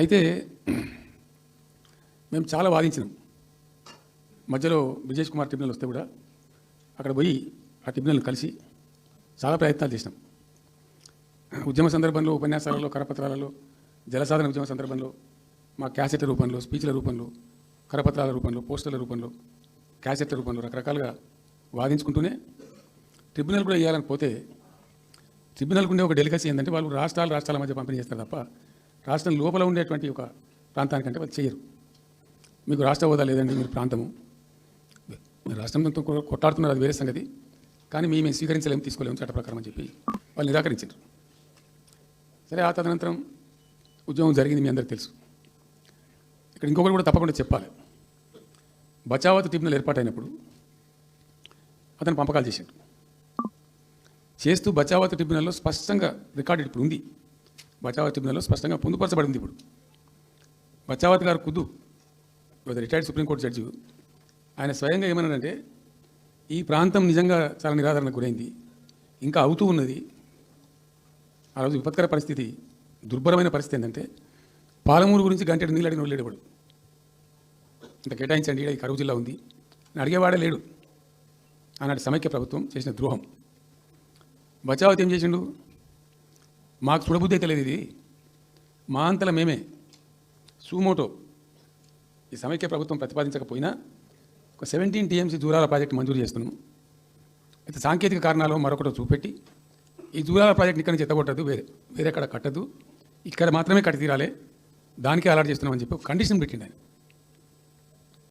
అయితే మేము చాలా వాదించినాం. మధ్యలో బ్రిజేష్ కుమార్ ట్రిబ్యునల్ వస్తే కూడా అక్కడ పోయి ఆ ట్రిబ్యునల్ని కలిసి చాలా ప్రయత్నాలు చేసినాం. ఉద్యమ సందర్భంలో ఉపన్యాసాలలో కరపత్రాలలో జలసాధన ఉద్యమ సందర్భంలో మా క్యాసెట్ల రూపంలో స్పీచ్ల రూపంలో కరపత్రాల రూపంలో పోస్టర్ల రూపంలో క్యాసెట్ల రూపంలో రకరకాలుగా వాదించుకుంటూనే ట్రిబ్యునల్ కూడా వేయాలని పోతే ట్రిబ్యునల్కి ఉండే ఒక డెలికసీ ఏంటంటే వాళ్ళు రాష్ట్రాలు రాష్ట్రాల మధ్య పంపిణీ చేస్తారు తప్ప రాష్ట్రం లోపల ఉండేటువంటి ఒక ప్రాంతానికంటే వాళ్ళు చేయరు. మీకు రాష్ట్ర హోదా లేదండి మీరు ప్రాంతము. మీరు రాష్ట్రంతో కొట్లాడుతున్నారు అది వేరే సంగతి. కానీ మేము మేము స్వీకరించలేము తీసుకోలేము చట్ట ప్రకారం అని చెప్పి వాళ్ళు నిరాకరించారు. సరే ఆ తదనంతరం ఉద్యోగం జరిగింది మీ అందరికీ తెలుసు. ఇక్కడ ఇంకొకటి కూడా తప్పకుండా చెప్పాలి. బచావత్ ట్రిబ్యునల్ ఏర్పాటైనప్పుడు అతను పంపకాలు చేశాడు. చేస్తూ బచావత్ ట్రిబ్యునల్లో స్పష్టంగా రికార్డు ఇప్పుడు ఉంది. బచావత్ ట్రిబ్యునల్లో స్పష్టంగా పొందుపరచబడింది ఇప్పుడు. బచావత్ గారు కుదు రిటైర్డ్ సుప్రీంకోర్టు జడ్జి. ఆయన స్వయంగా ఏమన్నాడంటే ఈ ప్రాంతం నిజంగా చాలా నిరాదరణకు గురైంది ఇంకా అవుతూ ఉన్నది. ఆ రోజు విపత్కర పరిస్థితి దుర్భరమైన పరిస్థితి ఏంటంటే పాలమూరు గురించి గంటెడు నీళ్ళు అడిగిన లేడు వాడు. ఇంత కేటాయించండి ఈ కరువు జిల్లా ఉంది. అని అడిగేవాడే లేడు. ఆనాటి సమైక్య ప్రభుత్వం చేసిన ద్రోహం. బచావత్ ఏం చేసిండు? మాకు చూడబుద్ధి అయితే లేదు ఇది. మా అంతల మేమే. సూమోటో ఈ సమైక్య ప్రభుత్వం ప్రతిపాదించకపోయినా ఒక సెవెంటీన్ టీఎంసీ దూరాల ప్రాజెక్ట్ మంజూరు చేస్తున్నాం. అయితే సాంకేతిక కారణాలు మరొకటి చూపెట్టి ఈ దూరాల ప్రాజెక్ట్ ఇక్కడ నుంచి ఎత్తగొట్టదు వేరే వేరే కట్టదు. ఇక్కడ మాత్రమే కట్టి తీరాలి దానికే అలాట్ చేస్తున్నామని చెప్పి కండిషన్ పెట్టిండు ఆయన.